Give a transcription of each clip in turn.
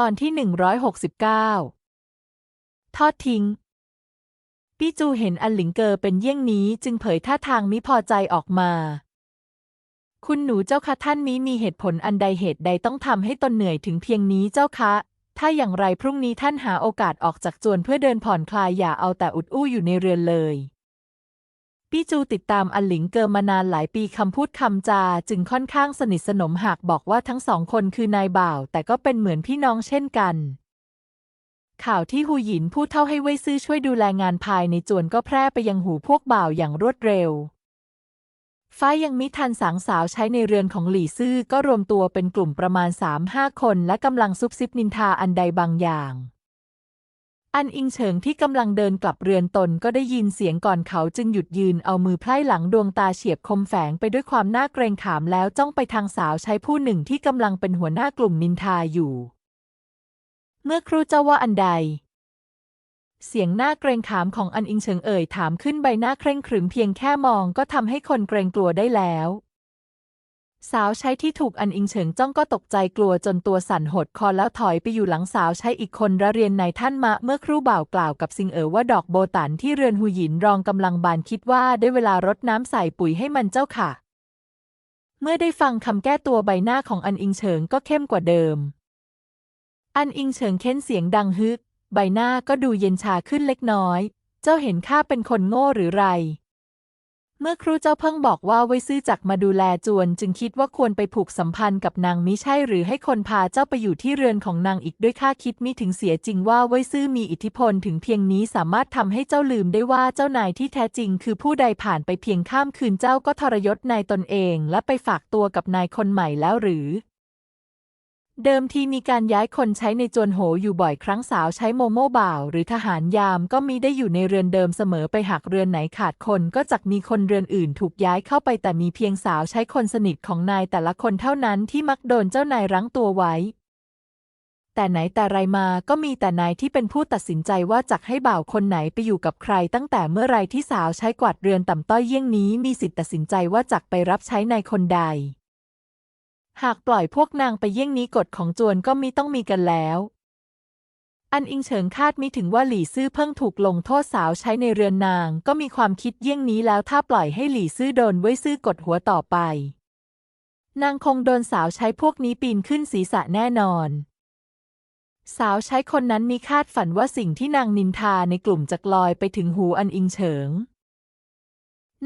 ตอนที่ 169 ทอดทิ้ง ปี้จูเห็นอันหลิงเกอเป็นเยี่ยงนี้จึงเผยท่าทางมิพอใจออกมา คุณหนูเจ้าคะท่านนี้มีเหตุผลอันใดเหตุใดต้องทำให้ตนเหนื่อยถึงเพียงนี้เจ้าคะ ถ้าอย่างไรพรุ่งนี้ท่านหาโอกาสออกจากจวนเพื่อเดินผ่อนคลายอย่าเอาแต่อุดอู้อยู่ในเรือนเลย ปี้จูติดตามอันหลิงเกอมานานหลายปีคำพูดคำจา จึงค่อนข้างสนิทสนมหากบอกว่าทั้งสองคนคือนายบ่าว แต่ก็เป็นเหมือนพี่น้องเช่นกัน ข่าวที่หูหยินพูดเท่าให้เว่ยซื่อช่วยดูแลงานภายในจวนก็แพร่ไปยังหูพวกบ่าวอย่างรวดเร็ว ฟ้ายังมิทันสางสาวใช้ในเรือนของหลี่ซื่อก็รวมตัวเป็นกลุ่มประมาณสามห้าคน และกำลังซุบซิบนินทาอันใดบางอย่าง อันอิงเฉิงที่กำลังเดินกลับเรือนตนก็ได้ยินเสียงก่อนเขาจึงหยุดยืนเอามือไพร่หลังดวงตาเฉียบคมแฝงไปด้วยความน่าเกรงขามแล้วจ้องไปทางสาวใช้ผู้หนึ่งที่กำลังเป็นหัวหน้ากลุ่มนินทาอยู่ เมื่อครูเจ้าว่าอันใด เสียงหน้าเกรงขามของอันอิงเฉิงเอ่ยถามขึ้นใบหน้าเคร่งขรึมเพียงแค่มองก็ทำให้คนเกรงกลัวได้แล้ว สาวใช้ที่ถูกอันอิงเฉิงจ้องก็ตกใจกลัวจนตัวสั่นหดคอแล้วถอยไปอยู่หลังสาวใช้อีกคนระเรียนในท่านมะเมื่อครู่บ่าวกล่าวกับซิงเอ๋อว่าดอกโบตันที่เรือนหูหยินรองกำลังบานคิดว่าได้เวลารดน้ำใส่ปุ๋ยให้มันเจ้าค่ะ เมื่อได้ฟังคำแก้ตัวใบหน้าของอันอิงเฉิงก็เข้มกว่าเดิม อันอิงเฉิงเค้นเสียงดังฮึก ใบหน้าก็ดูเย็นชาขึ้นเล็กน้อย เจ้าเห็นข้าเป็นคนโง่หรือไร เมื่อครูเจ้าเพิ่งบอกว่าไว้ซื้อจักมาดูแลจวน จึงคิดว่าควรไปผูกสัมพันธ์กับนางมิใช่หรือให้คนพาเจ้าไปอยู่ที่เรือนของนางอีกด้วยข้าคิดมิถึงเสียจริงว่าไว้ซื้อมีอิทธิพลถึงเพียงนี้สามารถทำให้เจ้าลืมได้ว่าเจ้านายที่แท้จริง คือผู้ใดผ่านไปเพียงข้ามคืนเจ้าก็ทรยศนายตนเอง และไปฝากตัวกับนายคนใหม่แล้วหรือ เดิมทีมีการย้ายคนใช้ในจวนโหอยู่บ่อยครั้งสาวใช้โมโม่บ่าว หรือทหารยามก็มีได้อยู่ในเรือนเดิมเสมอไปหากเรือนไหนขาดคนก็จักมีคนเรือนอื่นถูกย้ายเข้าไปแต่มีเพียงสาวใช้คนสนิทของนายแต่ละคนเท่านั้นที่มักโดนเจ้านายรั้งตัวไว้ แต่ไหนแต่ไรมาก็มีแต่นายที่เป็นผู้ตัดสินใจว่าจักให้บ่าวคนไหนไปอยู่กับใคร ตั้งแต่เมื่อไรที่สาวใช้กวาดเรือนต่ำต้อยเยี่ยงนี้มีสิทธิ์ตัดสินใจว่าจักไปรับใช้นายคนใด หากปล่อยพวกนางไปเยี่ยงนี้กฎของจวนก็มิต้องมีกันแล้ว อันอิงเฉิงคาดมิถึงว่าหลี่ซื่อเพิ่งถูกลงโทษสาวใช้ในเรือนนาง ก็มีความคิดเยี่ยงนี้แล้วถ้าปล่อยให้หลี่ซื่อโดนไว้ซื่อกดหัวต่อไป นางคงโดนสาวใช้พวกนี้ปีนขึ้นศีรษะแน่นอน สาวใช้คนนั้นมีคาดฝันว่าสิ่งที่นางนินทาในกลุ่มจะลอยไปถึงหูอันอิงเฉิง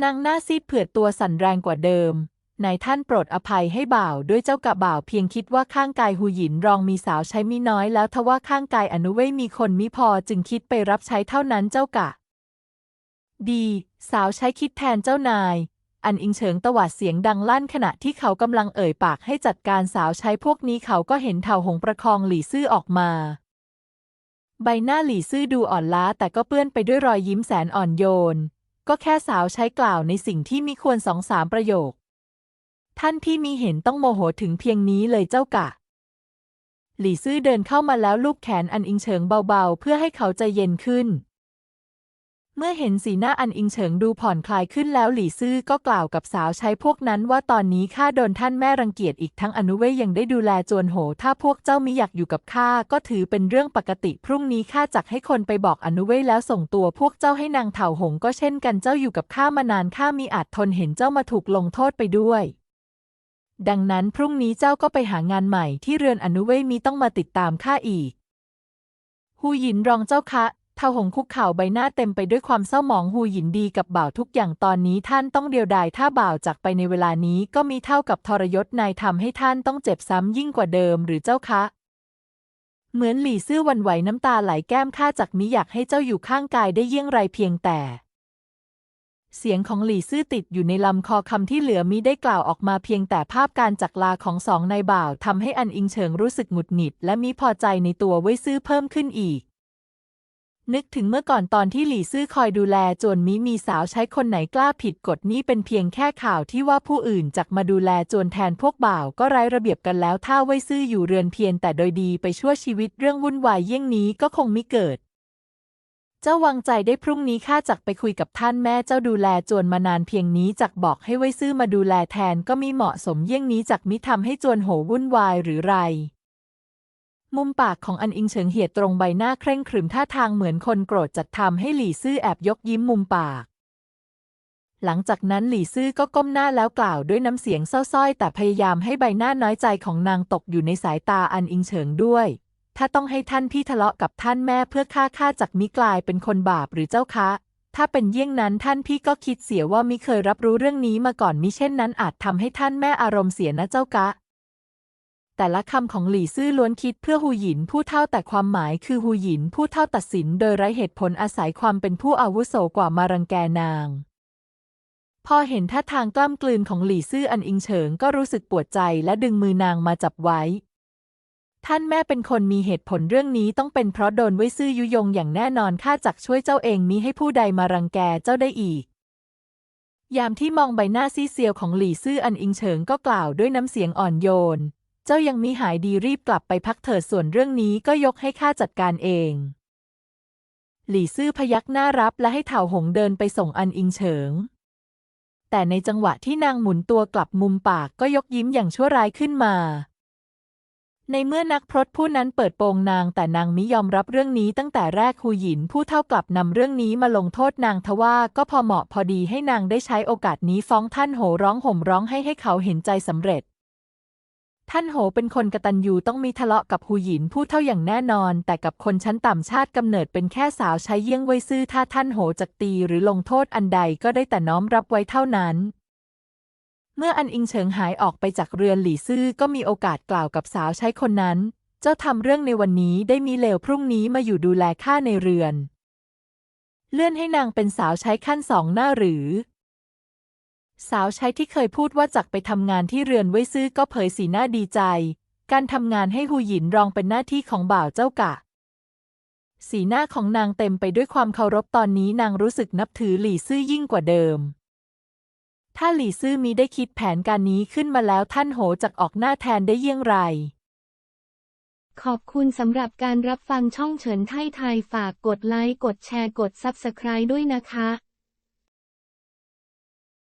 นางหน้าซีดเผือดตัวสั่นแรงกว่าเดิม นายท่านโปรดอภัยให้บ่าวด้วยเจ้ากะบ่าวเพียงคิดว่าข้างกายหูหยินรองมีสาวใช้มิน้อยแล้วทว่าข้างกายอนุเวยมีคนมิพอจึงคิดไปรับใช้เท่านั้นเจ้ากะ ดี สาวใช้คิดแทนเจ้านาย อันอิงเฉิงตวาดเสียงดังลั่นขณะที่เขากำลังเอ่ยปากให้จัดการสาวใช้พวกนี้เขาก็เห็นเถาหงประคองหลี่ซื่อออกมา ใบหน้าหลี่ซื่อดูอ่อนล้าแต่ก็เปื้อนไปด้วยรอยยิ้มแสนอ่อนโยน ก็แค่สาวใช้กล่าวในสิ่งที่มีควรสองสามประโยค ท่านที่มีเห็นต้องโมโหถึงเพียงนี้เลยเจ้ากะ หลี่ซื่อเดินเข้ามาแล้วลูบแขนอันอิงเฉิงเบาๆ เพื่อให้เขาใจเย็นขึ้น เมื่อเห็นสีหน้าอันอิงเฉิงดูผ่อนคลายขึ้นแล้วหลี่ซื่อก็กล่าวกับสาวใช้พวกนั้นว่าตอนนี้ข้าโดนท่านแม่รังเกียจอีกทั้งอนุเวยยังได้ดูแลจวนโห ถ้าพวกเจ้ามิอยากอยู่กับข้าก็ถือเป็นเรื่องปกติพรุ่งนี้ข้าจักให้คนไปบอกอนุเวยแล้วส่งตัวพวกเจ้าให้นางเถาหงก็เช่นกันเจ้าอยู่กับข้ามานานข้ามีอาจทนเห็นเจ้ามาถูกลงโทษไปด้วย ดังนั้นพรุ่งนี้เจ้าก็ไปหางานใหม่ที่เรือนอนุเวยมีต้องมาติดตามข้าอีกฮูหยินรองเจ้าคะเทาหงคุกเข่าใบหน้าเต็มไปด้วยความเศร้าหมองฮูหยินดีกับบ่าวทุกอย่างตอนนี้ท่านต้องเดียวดายถ้าบ่าวจากไปในเวลานี้ก็มีเท่ากับทรยศนายทำให้ท่านต้องเจ็บซ้ำยิ่งกว่าเดิมหรือเจ้าคะ เหมือนหลี่ซื่อวันไหวน้ำตาไหลแก้มข้าจากมิอยากให้เจ้าอยู่ข้างกายได้เยี่ยงไรเพียงแต่ เสียงของหลี่ซื่อติดอยู่ในลำคอคำที่เหลือมิได้กล่าวออกมาเพียงแต่ภาพการจักลาของสองนายบ่าวทำให้อันอิงเฉิงรู้สึกหงุดหงิด และมิพอใจในตัวไว้ซื่อเพิ่มขึ้นอีก นึกถึงเมื่อก่อนตอนที่หลี่ซื่อคอยดูแลจวนมิมีสาวใช้คนไหนกล้าผิดกฎนี้เป็นเพียงแค่ข่าวที่ว่าผู้อื่นจักมาดูแลจวนแทนพวกบ่าวก็ไร้ระเบียบกันแล้วถ้าไว้ซื่ออยู่เรือนเพียงแต่โดยดีไปชั่วชีวิตเรื่องวุ่นวายเยี่ยงนี้ก็คงมิเกิด เจ้าวางใจได้พรุ่งนี้ข้าจักไปคุยกับท่านแม่เจ้าดูแลจวนมานานเพียงนี้จักบอกให้ไว้ซื่อมาดูแลแทนก็มีเหมาะสมเยี่ยงนี้จักมิทำให้จวนโหวุ่นวายหรือไร มุมปากของอันอิงเฉิงเหียดตรงใบหน้าเคร่งขรึมท่าทางเหมือนคนโกรธจัดทำให้หลี่ซื่อแอบยกยิ้มมุมปาก หลังจากนั้นหลี่ซื่อก็ก้มหน้าแล้วกล่าวด้วยน้ำเสียงเศร้าส้อยแต่พยายามให้ใบหน้าน้อยใจของนางตกอยู่ในสายตาอันอิงเฉิงด้วย ถ้าต้องให้ท่านพี่ทะเลาะกับท่านแม่เพื่อฆ่าข้าจากมิกลายเป็นคนบาปหรือเจ้าคะ ถ้าเป็นเยี่ยงนั้นท่านพี่ก็คิดเสียว่ามิเคยรับรู้เรื่องนี้มาก่อนมิเช่นนั้นอาจทำให้ท่านแม่อารมณ์เสียนะเจ้ากะ แต่ละคำของหลี่ซื่อล้วนคิดเพื่อหูหยินผู้เท่าแต่ความหมายคือหูหยินผู้เท่าตัดสินโดยไร้เหตุผลอาศัยความเป็นผู้อาวุโสกว่ามารังแกนางพอเห็นท่าทางกล้ำกลืนของหลี่ซื่ออันอิงเฉิงก็รู้สึกปวดใจและดึงมือนางมาจับไว้ ท่านแม่เป็นคนมีเหตุผลเรื่องนี้ต้องเป็นเพราะโดนไว้ซื่อยุยงอย่างแน่นอนข้าจักช่วยเจ้าเองมิให้ผู้ใดมารังแกเจ้าได้อีก ยามที่มองใบหน้าซีเซียวของหลี่ซื่ออันอิงเฉิงก็กล่าวด้วยน้ำเสียงอ่อนโยน เจ้ายังมิหายดีรีบกลับไปพักเถิดส่วนเรื่องนี้ก็ยกให้ข้าจัดการเอง หลี่ซื่อพยักหน้ารับและให้เถาหงเดินไปส่งอันอิงเฉิง แต่ในจังหวะที่นางหมุนตัวกลับมุมปากก็ยกยิ้มอย่างชั่วร้ายขึ้นมา ในเมื่อนักพรตผู้นั้นเปิดโปงนางแต่นางมิยอมรับเรื่องนี้ตั้งแต่แรกฮูหยินผู้เท่ากลับนำเรื่องนี้มาลงโทษนางทว่าก็พอเหมาะพอดีให้นางได้ใช้โอกาสนี้ฟ้องท่านโหร้องห่มร้องให้ให้เขาเห็นใจสำเร็จ ท่านโหเป็นคนกตัญญูต้องมีทะเลาะกับฮูหยินผู้เท่าอย่างแน่นอน แต่กับคนชั้นต่ำชาติกำเนิดเป็นแค่สาวใช้เยี่ยงไว้ซื่อถ้าท่านโหจักตีหรือลงโทษอันใดก็ได้แต่น้อมรับไว้เท่านั้น เมื่ออันอิงเฉิงหายออกไปจากเรือนหลี่ซื่อก็มีโอกาสกล่าวกับสาวใช้คนนั้น เจ้าทำเรื่องในวันนี้ได้มีเลวพรุ่งนี้มาอยู่ดูแลข้าในเรือน เลื่อนให้นางเป็นสาวใช้ขั้นสองหน้าหรือ สาวใช้ที่เคยพูดว่าจักไปทำงานที่เรือนไว้ซื่อก็เผยสีหน้าดีใจ การทำงานให้หูหยินรองเป็นหน้าที่ของบ่าวเจ้ากะสีหน้าของนางเต็มไปด้วยความเคารพตอนนี้นางรู้สึกนับถือหลี่ซื่อยิ่งกว่าเดิม ถ้าหลี่ซื่อมีได้คิดแผนการนี้ขึ้นมาแล้วท่านโหจักออกหน้าแทนได้เยี่ยงไร ขอบคุณสำหรับการรับฟังช่องเฉินไทยไทยฝากกดไลค์ กดแชร์ กด Subscribe ด้วยนะคะ